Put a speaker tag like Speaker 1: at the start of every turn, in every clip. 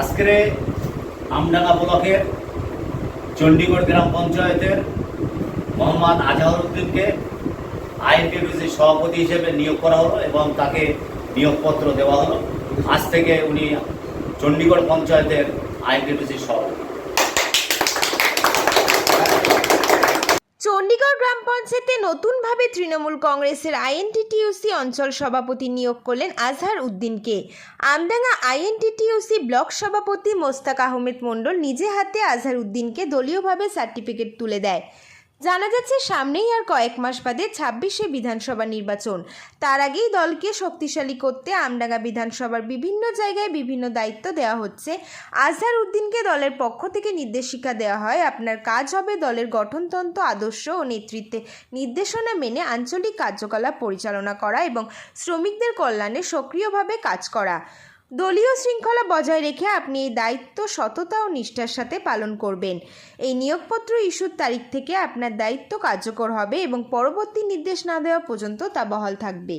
Speaker 1: আজকে আমডাঙ্গা ব্লকের চণ্ডীগড় গ্রাম পঞ্চায়েতের মোহাম্মদ আজহার উদ্দিনকে আইএনটিডিসি সভাপতি হিসেবে নিয়োগ করা হলো এবং তাকে নিয়োগপত্র দেওয়া হলো। আজ থেকে উনি চণ্ডীগড় পঞ্চায়েতের আইএনটিডিসি সভাপতি।
Speaker 2: চণ্ডীগড় গ্রাম পঞ্চায়েতে নতুনভাবে তৃণমূল কংগ্রেসের আইএনটিটিউসি অঞ্চল সভাপতি নিয়োগ করলেন আজহার উদ্দিনকে। আমডাঙ্গা আইএনটিটিউসি ব্লক সভাপতি মোস্তাক আহমেদ মণ্ডল নিজে হাতে আজহার উদ্দিনকে দলীয়ভাবে সার্টিফিকেট তুলে দেয়। জানা যাচ্ছে সামনেই আর কয়েক মাস বাদে ছাব্বিশে বিধানসভা নির্বাচন। তার আগেই দলকে শক্তিশালী করতে আমডাঙ্গা বিধানসভার বিভিন্ন জায়গায় বিভিন্ন দায়িত্ব দেওয়া হচ্ছে। আজহার উদ্দিনকে দলের পক্ষ থেকে নির্দেশিকা দেওয়া হয়, আপনার কাজ হবে দলের গঠনতন্ত্র, আদর্শ ও নেতৃত্বে নির্দেশনা মেনে আঞ্চলিক কার্যকলাপ পরিচালনা করা এবং শ্রমিকদের কল্যাণে সক্রিয়ভাবে কাজ করা। দলীয় শৃঙ্খলা বজায় রেখে আপনি এই দায়িত্ব, সততা ও নিষ্ঠার সাথে পালন করবেন। এই নিয়োগপত্র ইস্যুর তারিখ থেকে আপনার দায়িত্ব কার্যকর হবে এবং পরবর্তী নির্দেশ না দেওয়া পর্যন্ত তা বহাল থাকবে।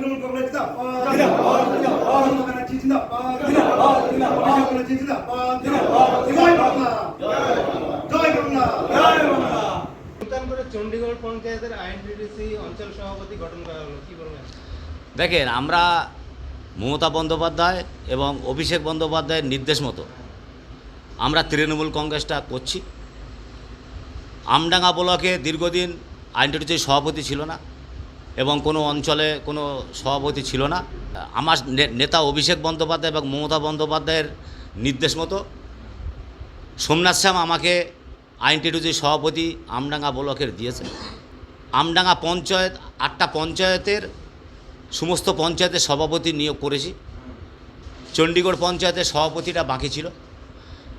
Speaker 3: নূতন করে চণ্ডীগড় পঞ্চায়েতের অঞ্চল সভাপতি গঠন করা হলো বলবেন?
Speaker 1: দেখেন, আমরা মমতা বন্দ্যোপাধ্যায় এবং অভিষেক বন্দ্যোপাধ্যায়ের নির্দেশ মতো আমরা তৃণমূল কংগ্রেসটা করছি। আমডাঙ্গা ব্লকে দীর্ঘদিন আইনটির সভাপতি ছিল না এবং কোনো অঞ্চলে কোনো সভাপতি ছিল না। আমার নেতা অভিষেক বন্দ্যোপাধ্যায় এবং মমতা বন্দ্যোপাধ্যায়ের নির্দেশ মতো সোমনাথ শ্যাম আমাকে আইনটিটুজি সভাপতি আমডাঙ্গা ব্লকের দিয়েছে আমডাঙ্গা পঞ্চায়েত, আটটা পঞ্চায়েতের, সমস্ত পঞ্চায়েতের সভাপতি নিয়োগ করেছি। চণ্ডীগড় পঞ্চায়েতের সভাপতিটা বাকি ছিল।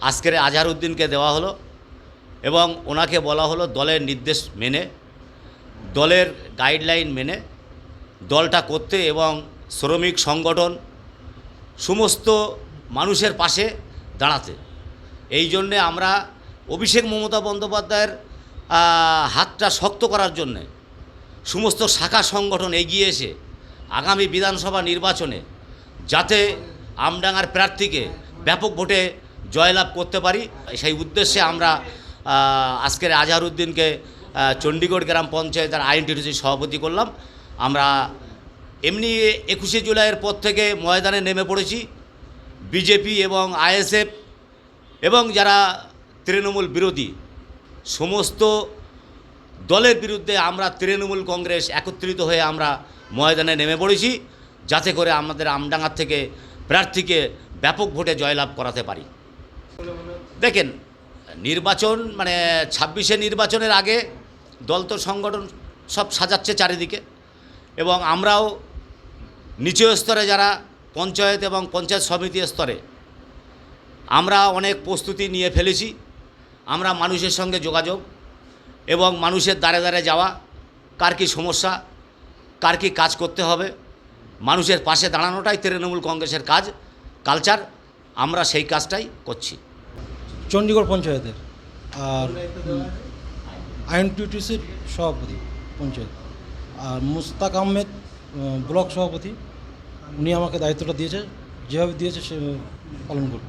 Speaker 1: আজকের আজহারউদ্দিনকে দেওয়া হলো এবং ওনাকে বলা হলো দলের নির্দেশ মেনে, দলের গাইডলাইন মেনে দলটা করতে এবং শ্রমিক সংগঠন, সমস্ত মানুষের পাশে দাঁড়াতে। এই জন্যে আমরা অভিষেক মমতা বন্দ্যোপাধ্যায়ের হাতটা শক্ত করার জন্যে সমস্ত শাখা সংগঠন এগিয়ে এসে আগামী বিধানসভা নির্বাচনে যাতে আমডাঙ্গার প্রার্থীকে ব্যাপক ভোটে জয়লাভ করতে পারি, সেই উদ্দেশ্যে আমরা আজকের আজহারউদ্দিনকে চণ্ডীগড় গ্রাম পঞ্চায়েতের আইনটিডিসি সভাপতি করলাম। আমরা এমনি একুশে জুলাইয়ের পর থেকে ময়দানে নেমে পড়েছি। বিজেপি এবং আইএসএফ এবং যারা তৃণমূল বিরোধী। সমস্ত দলের বিরুদ্ধে আমরা তৃণমূল কংগ্রেস একত্রিত হয়ে আমরা ময়দানে নেমে পড়েছি, যাতে করে আমাদের আমডাঙ্গার থেকে প্রার্থীকে ব্যাপক ভোটে জয়লাভ করাতে পারি। দেখেন, নির্বাচন মানে ছাব্বিশে নির্বাচনের আগে দল তো সংগঠন সব সাজাচ্ছে চারিদিকে এবং আমরাও নিচু স্তরে যারা পঞ্চায়েত এবং পঞ্চায়েত সমিতি স্তরে, আমরা অনেক প্রস্তুতি নিয়ে ফেলেছি। আমরা মানুষের সঙ্গে যোগাযোগ এবং মানুষের দ্বারে দ্বারে যাওয়া, কার কী সমস্যা, কার কী কাজ করতে হবে, মানুষের পাশে দাঁড়ানোটাই তৃণমূল কংগ্রেসের কাজ, কালচার, আমরা সেই কাজটাই করছি।
Speaker 4: চণ্ডীগড় পঞ্চায়েতের, আর আইএনটিটিসির সভাপতি পঞ্চায়েত, আর মুস্তাক আহমেদ ব্লক সভাপতি, উনি আমাকে দায়িত্বটা দিয়েছে, যেভাবে দিয়েছে সে পালন করব।